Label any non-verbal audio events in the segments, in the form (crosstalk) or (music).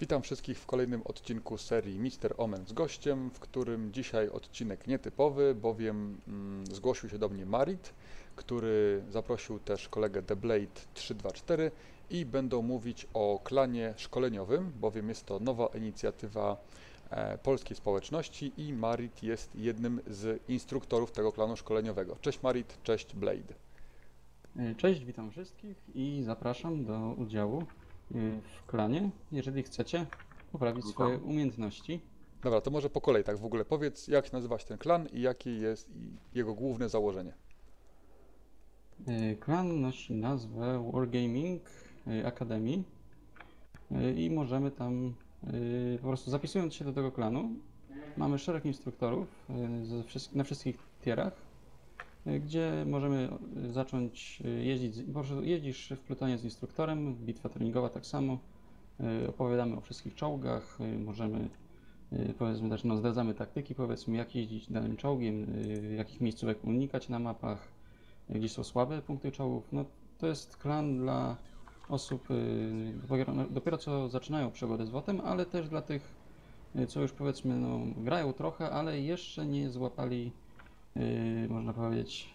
Witam wszystkich w kolejnym odcinku serii Mister Omen z gościem, w którym dzisiaj odcinek nietypowy, bowiem mm, zgłosił się do mnie Marit, który zaprosił też kolegę The Blade 324 i będą mówić o klanie szkoleniowym, bowiem jest to nowa inicjatywa e, polskiej społeczności i Marit jest jednym z instruktorów tego klanu szkoleniowego. Cześć Marit, cześć Blade. Cześć, witam wszystkich i zapraszam do udziału w klanie, jeżeli chcecie poprawić swoje umiejętności. Dobra, to może po kolei tak w ogóle powiedz, jak nazywa się ten klan i jakie jest jego główne założenie. Y, Klan nosi nazwę Wargaming y, Academy y, i możemy tam y, po prostu zapisując się do tego klanu, mamy szereg instruktorów y, na wszystkich tierach, y, gdzie możemy y, zacząć y, jeździć, jeździsz w plutonie z instruktorem, bitwa treningowa tak samo, opowiadamy o wszystkich czołgach, możemy powiedzmy też, no zdradzamy taktyki, powiedzmy jak jeździć danym czołgiem, jakich miejscówek unikać na mapach, gdzie są słabe punkty czołgów. No, to jest klan dla osób dopiero, no, dopiero co zaczynają przygodę z WOT-em, ale też dla tych, co już powiedzmy no, grają trochę, ale jeszcze nie złapali, y, można powiedzieć,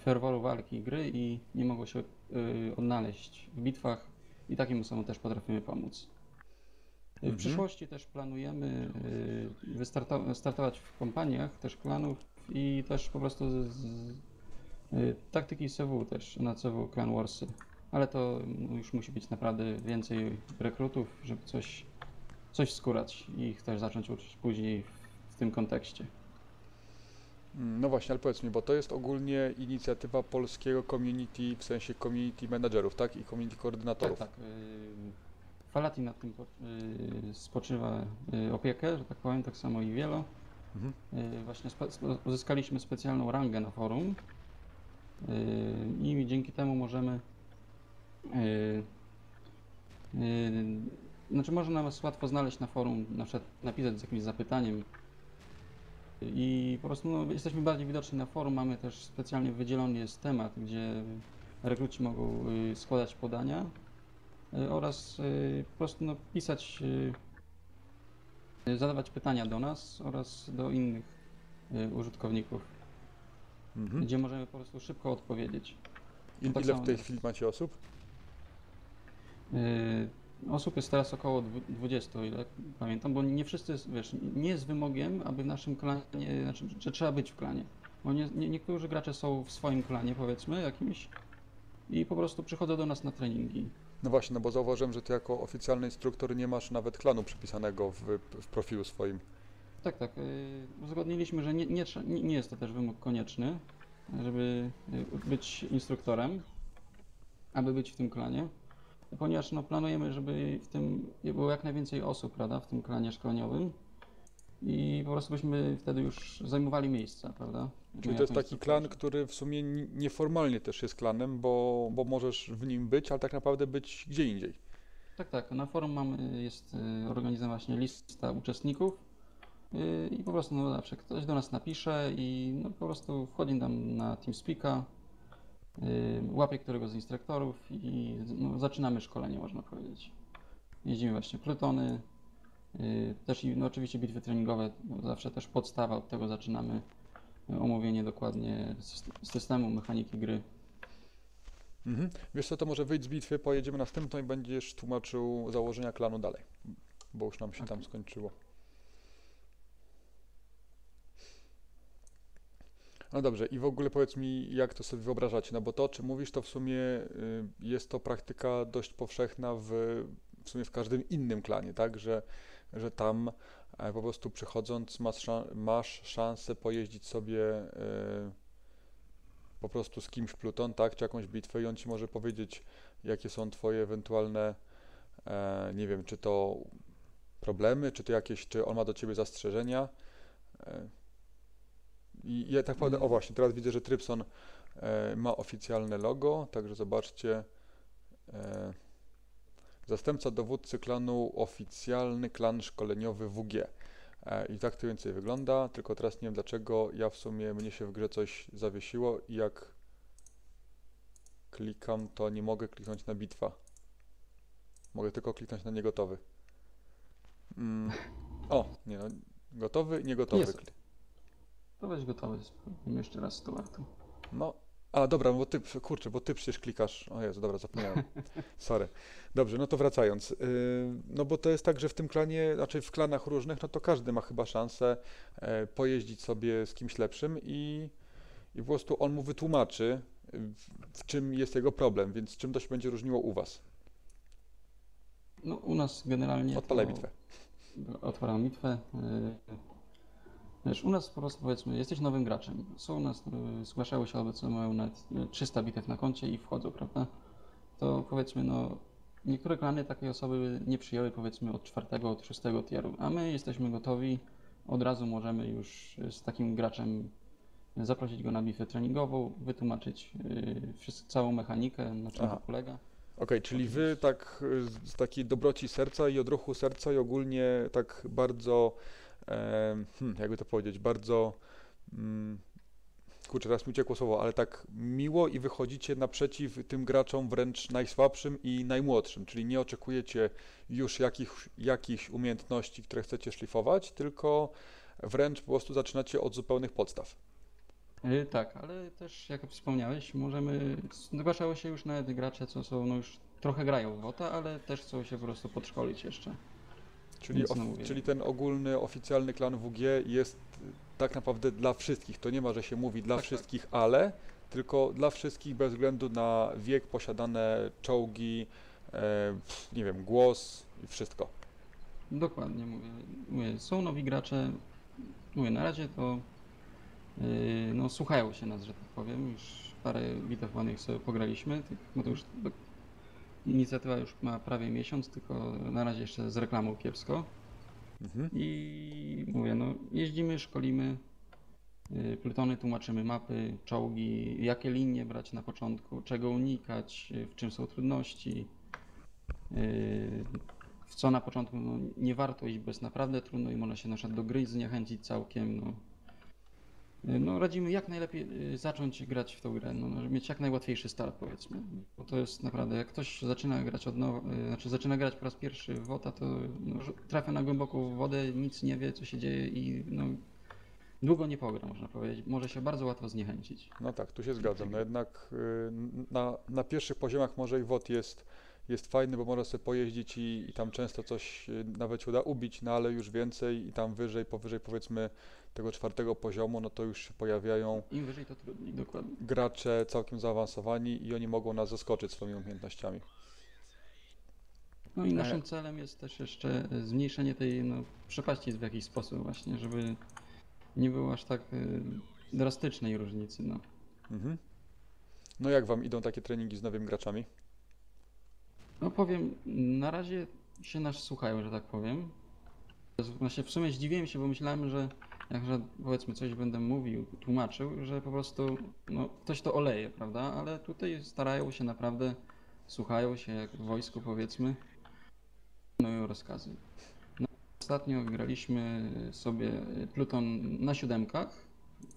ferworu walki gry i nie mogą się y, odnaleźć w bitwach i takim osobom też potrafimy pomóc. Y, W Mhm. przyszłości też planujemy y, wystarto- startować w kompaniach też klanów i też po prostu z, z, y, taktyki CW też na CW Clan Warsy. Ale to no, już musi być naprawdę więcej rekrutów, żeby coś, coś skórać i ich też zacząć uczyć później w, w tym kontekście. Mm, No właśnie, ale powiedz mi, bo to jest ogólnie inicjatywa polskiego community, w sensie community managerów, tak? I community Tak, koordynatorów. tak. y, Falati nad tym y, spoczywa y, opiekę, że tak powiem, tak samo i Wielo. Mhm. Właśnie spe- uzyskaliśmy specjalną rangę na forum i dzięki temu możemy znaczy można nas łatwo znaleźć na forum, na przykład napisać z jakimś zapytaniem i po prostu no, jesteśmy bardziej widoczni na forum, mamy też specjalnie wydzielony jest temat, gdzie rekruci mogą y, składać podania y, oraz y, po prostu no, pisać zadawać pytania do nas oraz do innych użytkowników, Mhm. gdzie możemy po prostu szybko odpowiedzieć. I, tak ile w tej jest. chwili macie osób? Osób jest teraz około dwu- 20, o ile pamiętam, bo nie wszyscy, wiesz, nie jest wymogiem, aby w naszym klanie, znaczy, że trzeba być w klanie. Bo nie, nie, niektórzy gracze są w swoim klanie, powiedzmy, jakimś i po prostu przychodzą do nas na treningi. No właśnie, no bo zauważyłem, że ty jako oficjalny instruktor nie masz nawet klanu przypisanego w, w profilu swoim. Tak, tak. y, Uzgodniliśmy, że nie, nie nie jest to też wymóg konieczny, żeby y, być instruktorem, aby być w tym klanie, ponieważ no, planujemy, żeby w tym było jak najwięcej osób, prawda, w tym klanie szkoleniowym i po prostu byśmy wtedy już zajmowali miejsca, prawda? Czyli to jest taki klan, który w sumie ni- nieformalnie też jest klanem, bo, bo możesz w nim być, ale tak naprawdę być gdzie indziej. Tak, tak. Na forum mamy, jest y, organizowana właśnie lista uczestników y, i po prostu no, zawsze ktoś do nas napisze i no, po prostu wchodzi nam na TeamSpeaka, y, łapie któregoś z instruktorów i no, zaczynamy szkolenie, można powiedzieć. Jeździmy właśnie plutony, y, też i no, oczywiście bitwy treningowe, no, zawsze też podstawa, od tego zaczynamy y, omówienie dokładnie syst- systemu, mechaniki gry. Mhm. Wiesz co, to może wyjdź z bitwy, pojedziemy następną i będziesz tłumaczył założenia klanu dalej, bo już nam się tam Okej. skończyło. No dobrze, i w ogóle powiedz mi, jak to sobie wyobrażacie, no bo to, o czym mówisz, to w sumie y, jest to praktyka dość powszechna w, w sumie w każdym innym klanie, tak, że, że tam e, po prostu przychodząc masz, masz szansę pojeździć sobie y, po prostu z kimś pluton, tak, czy jakąś bitwę i on ci może powiedzieć, jakie są twoje ewentualne, e, nie wiem, czy to problemy, czy to jakieś, czy on ma do ciebie zastrzeżenia. I ja tak naprawdę, o właśnie, teraz widzę, że Trypson e, ma oficjalne logo, także zobaczcie. E, zastępca dowódcy klanu, oficjalny klan szkoleniowy WG. E, I tak to więcej wygląda, tylko teraz nie wiem dlaczego ja w sumie, mnie się w grze coś zawiesiło i jak klikam, to nie mogę kliknąć na bitwa. Mogę tylko kliknąć na niegotowy. Mm. O, nie no, gotowy, nie gotowy. Jest. To weź gotowy, spróbujmy jeszcze raz Stuartu. No, a dobra, bo ty, kurczę, bo ty przecież klikasz. O Jezu, dobra, zapomniałem. (laughs) Sorry. Dobrze, no to wracając. Yy, no bo to jest tak, że w tym klanie, znaczy w klanach różnych, no to każdy ma chyba szansę e, pojeździć sobie z kimś lepszym i, i po prostu on mu wytłumaczy, y, w, w czym jest jego problem, więc czym to się będzie różniło u was. No u nas generalnie Odpalaj to... bitwę. Otwieram bitwę. Yy, Wiesz, u nas po prostu powiedzmy, jesteś nowym graczem. Są u nas, yy, zgłaszały się co mają nawet yy, 300 bitew na koncie i wchodzą, prawda? To powiedzmy, no, niektóre klany takiej osoby nie przyjęły powiedzmy od czwartego, od szóstego tieru, a my jesteśmy gotowi, od razu możemy już z takim graczem zaprosić go na bitwę treningową, wytłumaczyć yy, wszystko, całą mechanikę, na czym Aha. to polega. Okej, czyli wy tak y, z- takiej dobroci serca i odruchu serca i ogólnie tak bardzo, hmm, jakby to powiedzieć, bardzo, mm, kurczę, teraz mi uciekło słowo, ale tak miło i wychodzicie naprzeciw tym graczom wręcz najsłabszym i najmłodszym, czyli nie oczekujecie już jakich, jakichś umiejętności, które chcecie szlifować, tylko wręcz po prostu zaczynacie od zupełnych podstaw. Yy, tak, ale też jak wspomniałeś, możemy. Zgłaszały się już nawet gracze, co są, no już trochę grają w WOTA, ale też chcą się po prostu podszkolić jeszcze. Czyli, of, mówię. czyli ten ogólny, oficjalny klan WG jest y, tak naprawdę dla wszystkich. To nie ma, że się mówi dla Tak, tak. wszystkich, ale tylko dla wszystkich bez względu na wiek, posiadane czołgi, e, nie wiem, głos i wszystko. Dokładnie mówię. mówię są nowi gracze. Mówię, na razie to yy, no, słuchają się nas, że tak powiem. Już parę bitew sobie pograliśmy, tych, to już inicjatywa już ma prawie miesiąc, tylko na razie jeszcze z reklamą kiepsko. Mhm. I mówię, no jeździmy, szkolimy, y, plutony, tłumaczymy mapy, czołgi, jakie linie brać na początku, czego unikać, y, w czym są trudności, y, w co na początku no, nie warto iść, bo jest naprawdę trudno i można się na przykład do gry zniechęcić całkiem. No. Y, No, radzimy jak najlepiej y, zacząć grać w tą grę, no, żeby mieć jak najłatwiejszy start, powiedzmy. Bo to jest naprawdę, jak ktoś zaczyna grać od nowa, y, znaczy zaczyna grać po raz pierwszy w WOTA, to no, trafia na głęboką wodę, nic nie wie, co się dzieje i no, długo nie pogra, można powiedzieć. Może się bardzo łatwo zniechęcić. No tak, tu się zgadzam. No jednak na, na pierwszych poziomach może i WOT jest, jest fajny, bo można sobie pojeździć i, i tam często coś nawet się uda ubić, no ale już więcej i tam wyżej, powyżej powiedzmy tego czwartego poziomu, no to już się pojawiają Im wyżej, to trudniej, dokładnie. gracze całkiem zaawansowani i oni mogą nas zaskoczyć swoimi umiejętnościami. No i naszym E. celem jest też jeszcze y, zmniejszenie tej no, przepaści w jakiś sposób właśnie, żeby nie było aż tak y, drastycznej różnicy, no. Mhm. No jak wam idą takie treningi z nowymi graczami? No powiem, na razie się nas słuchają, że tak powiem. Właśnie w sumie zdziwiłem się, bo myślałem, że jak że powiedzmy coś będę mówił, tłumaczył, że po prostu no, ktoś to oleje, prawda? Ale tutaj starają się naprawdę, słuchają się jak w wojsku powiedzmy, wykonują rozkazy. No, ostatnio graliśmy sobie pluton na siódemkach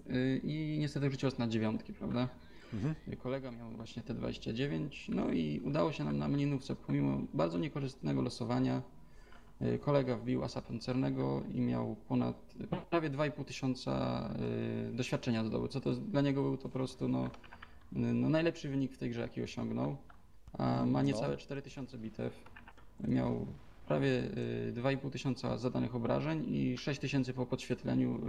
yy, i niestety wrzuciło nas na dziewiątki, prawda? Mhm. Kolega miał właśnie te 29, no i udało się nam na mlinówce, pomimo bardzo niekorzystnego losowania, y, kolega wbił asa pancernego i miał ponad prawie 2,5 tysiąca y, doświadczenia zdobył, co to dla niego był to po prostu no, no najlepszy wynik w tej grze, jaki osiągnął, a ma No. niecałe 4000 bitew, miał prawie y, 2,5 tysiąca zadanych obrażeń i 6 tysięcy po podświetleniu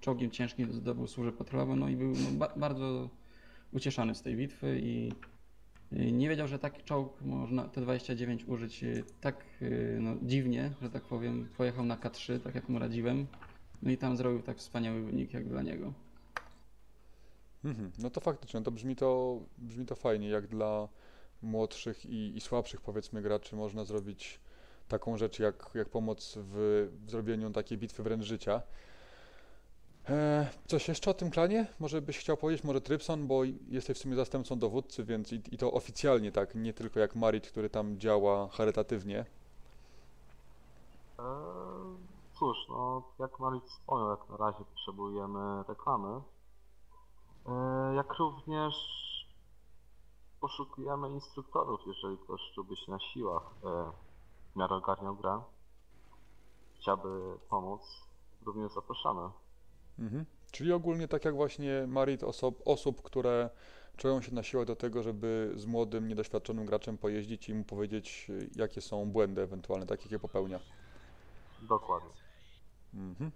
czołgiem ciężkim zdobył służbę patrolową, no i był no, ba bardzo ucieszony z tej bitwy i nie wiedział, że taki czołg można te 29 użyć y, tak y, no, dziwnie, że tak powiem. Pojechał na K3, tak jak mu radziłem. No i tam zrobił tak wspaniały wynik jak dla niego. Mhm. No to faktycznie, to brzmi to, brzmi to fajnie, jak dla młodszych i, i słabszych powiedzmy graczy można zrobić taką rzecz jak, jak pomoc w, w zrobieniu takiej bitwy wręcz życia. E, coś jeszcze o tym klanie? Może byś chciał powiedzieć, może Trypson, bo jesteś w sumie zastępcą dowódcy, więc i, i to oficjalnie tak, nie tylko jak Marit, który tam działa charytatywnie. Eee, cóż, no jak Marit wspomniał, jak na razie potrzebujemy reklamy. Eee, jak również poszukujemy instruktorów, jeżeli ktoś czułby się na siłach, e, w miarę ogarniał grę. chciałaby pomóc, również zapraszamy. Mhm. Czyli ogólnie tak jak właśnie Marit, osób, osób, które czują się na siłach do tego, żeby z młodym, niedoświadczonym graczem pojeździć i mu powiedzieć, jakie są błędy ewentualne, tak jakie popełnia. Dokładnie. Mhm.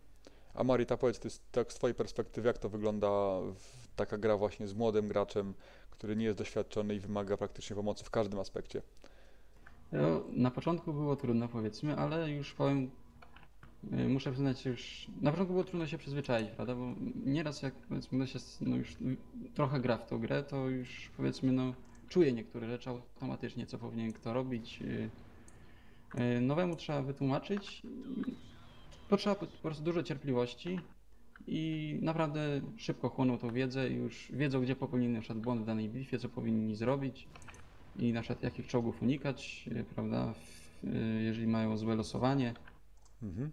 A Marita, powiedz ty, z- tak z Twojej perspektywy, jak to wygląda w, taka gra właśnie z młodym graczem, który nie jest doświadczony i wymaga praktycznie pomocy w każdym aspekcie? No, na początku było trudno, powiedzmy, ale już powiem, muszę przyznać, już na początku było trudno się przyzwyczaić, prawda? Bo nieraz jak powiedzmy się no już trochę gra w tą grę, to już powiedzmy no czuję niektóre rzeczy automatycznie, co powinien kto robić. Y, y, Nowemu trzeba wytłumaczyć. Potrzeba po prostu dużo cierpliwości i naprawdę szybko chłoną tą wiedzę i już wiedzą, gdzie popełnili na przykład błąd w danej bitwie, co powinni zrobić i na przykład jakich czołgów unikać, y, prawda, y, jeżeli mają złe losowanie. Mhm.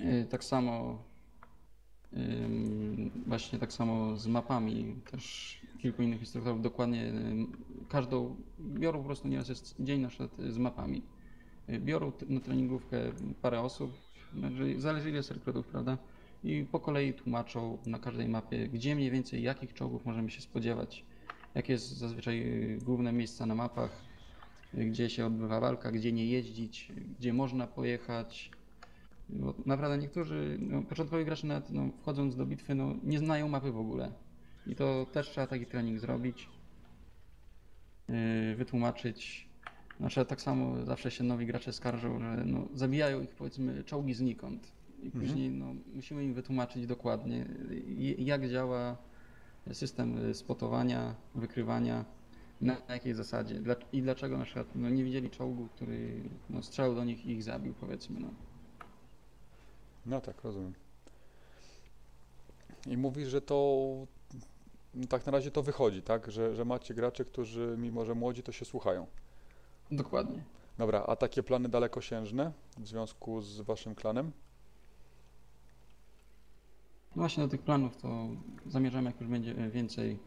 Y, Tak samo właśnie tak samo z mapami też kilku innych instruktorów dokładnie każdą biorą po prostu nieraz jest dzień na przykład z mapami. Y, Biorą na treningówkę parę osób, znaczy zależy ile jest rekrutów, prawda? I po kolei tłumaczą na każdej mapie, gdzie mniej więcej jakich czołgów możemy się spodziewać, jakie jest zazwyczaj y, główne miejsca na mapach, y, gdzie się odbywa walka, gdzie nie jeździć, y, gdzie można pojechać. Bo naprawdę niektórzy, no, początkowi gracze nawet no, wchodząc do bitwy, no, nie znają mapy w ogóle. I to też trzeba taki trening zrobić, yy, wytłumaczyć. Znaczy tak samo zawsze się nowi gracze skarżą, że no, zabijają ich powiedzmy czołgi znikąd. I Mhm. później no, musimy im wytłumaczyć dokładnie, jak działa system spotowania, wykrywania, na jakiej zasadzie i dlaczego na przykład no, nie widzieli czołgu, który no, strzelał do nich i ich zabił, powiedzmy. No. No tak, rozumiem. I mówisz, że to no tak na razie to wychodzi, tak? Że, że macie graczy, którzy mimo, że młodzi, to się słuchają. Dokładnie. Dobra, a takie plany dalekosiężne w związku z waszym klanem? No właśnie do tych planów to zamierzamy, jak już będzie więcej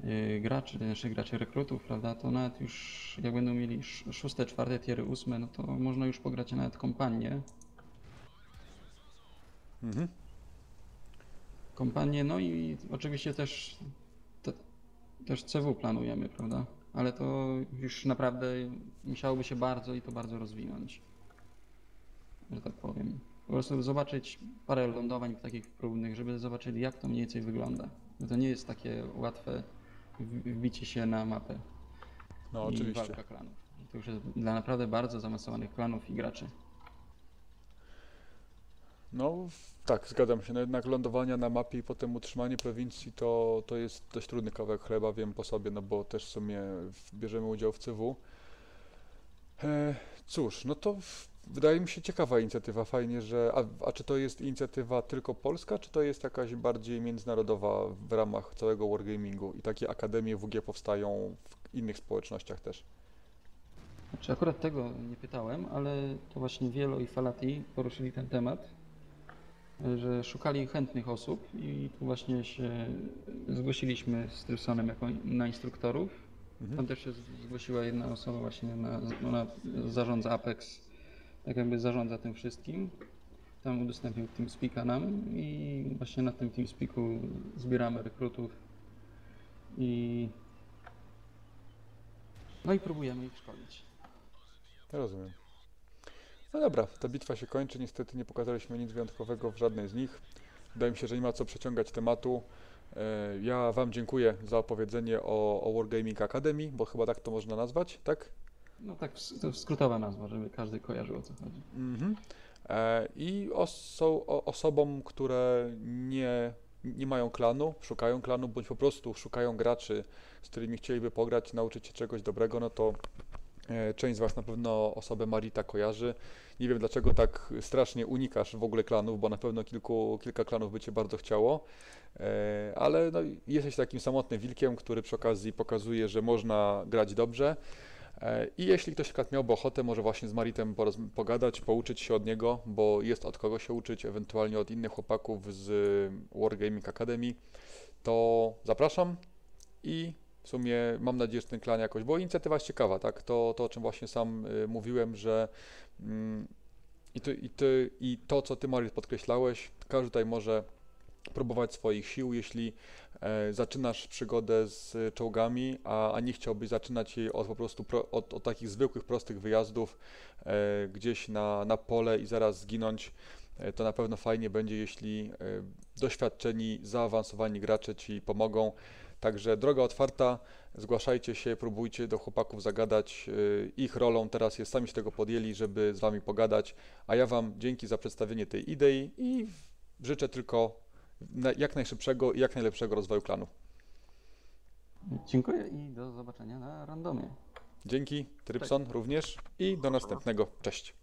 yy, graczy, naszych graczy rekrutów, prawda, to nawet już jak będą mieli sz- szóste, czwarte, tiery, ósme, no to można już pograć nawet kompanię. Mhm. Kompanię, no i oczywiście też, te, też CW planujemy, prawda, ale to już naprawdę musiałoby się bardzo i to bardzo rozwinąć, że tak powiem. Po prostu zobaczyć parę lądowań takich próbnych, żeby zobaczyli jak to mniej więcej wygląda. Bo to nie jest takie łatwe wbicie się na mapę No i oczywiście. walka klanów. To już jest dla naprawdę bardzo zaawansowanych klanów i graczy. No tak, zgadzam się. No jednak lądowania na mapie i potem utrzymanie prowincji to, to jest dość trudny kawałek chleba, wiem po sobie, no bo też w sumie bierzemy udział w CW. E, cóż, no to w, wydaje mi się ciekawa inicjatywa, fajnie, że... A, a czy to jest inicjatywa tylko polska, czy to jest jakaś bardziej międzynarodowa w ramach całego wargamingu i takie akademie WG powstają w innych społecznościach też? Znaczy akurat tego nie pytałem, ale to właśnie Wielo i Falati poruszyli ten temat, że szukali chętnych osób i tu właśnie się zgłosiliśmy z Trysonem jako na instruktorów. Mhm. Tam też się zgłosiła jedna osoba właśnie, na, ona zarządza Apex, tak jakby zarządza tym wszystkim. Tam udostępnił TeamSpeaka nam i właśnie na tym TeamSpeaku zbieramy rekrutów i no i próbujemy ich szkolić. Rozumiem. No dobra, ta bitwa się kończy. Niestety nie pokazaliśmy nic wyjątkowego w żadnej z nich. Wydaje mi się, że nie ma co przeciągać tematu. E, Ja Wam dziękuję za opowiedzenie o, o Wargaming Academy, bo chyba tak to można nazwać, tak? No tak, to skrótowa nazwa, żeby każdy kojarzył o co chodzi. Mhm. E, I oso, osobom, które nie, nie mają klanu, szukają klanu, bądź po prostu szukają graczy, z którymi chcieliby pograć, nauczyć się czegoś dobrego, no to część z Was na pewno osobę Marita kojarzy. Nie wiem dlaczego tak strasznie unikasz w ogóle klanów, bo na pewno kilku, kilka klanów by Cię bardzo chciało, e, ale no, jesteś takim samotnym wilkiem, który przy okazji pokazuje, że można grać dobrze. E, I jeśli ktoś przykład miałby ochotę, może właśnie z Maritem pogadać, pouczyć się od niego, bo jest od kogo się uczyć, ewentualnie od innych chłopaków z Wargaming Academy, to zapraszam i w sumie mam nadzieję, że ten klan jakoś, bo inicjatywa jest ciekawa, tak? To, to o czym właśnie sam y, mówiłem, że mm, I to, i, ty, I to, co ty, Mariusz, podkreślałeś, każdy tutaj może próbować swoich sił, jeśli e, zaczynasz przygodę z czołgami, a, a nie chciałbyś zaczynać jej od po prostu pro, od, od takich zwykłych, prostych wyjazdów e, gdzieś na, na pole i zaraz zginąć, to na pewno fajnie będzie, jeśli e, doświadczeni, zaawansowani gracze ci pomogą. Także droga otwarta, zgłaszajcie się, próbujcie do chłopaków zagadać. E, Ich rolą teraz jest, sami się tego podjęli, żeby z wami pogadać, a ja wam dzięki za przedstawienie tej idei i życzę tylko jak najszybszego i jak najlepszego rozwoju klanu. Dziękuję i do zobaczenia na randomie. Dzięki, Trypson również i do następnego. Cześć.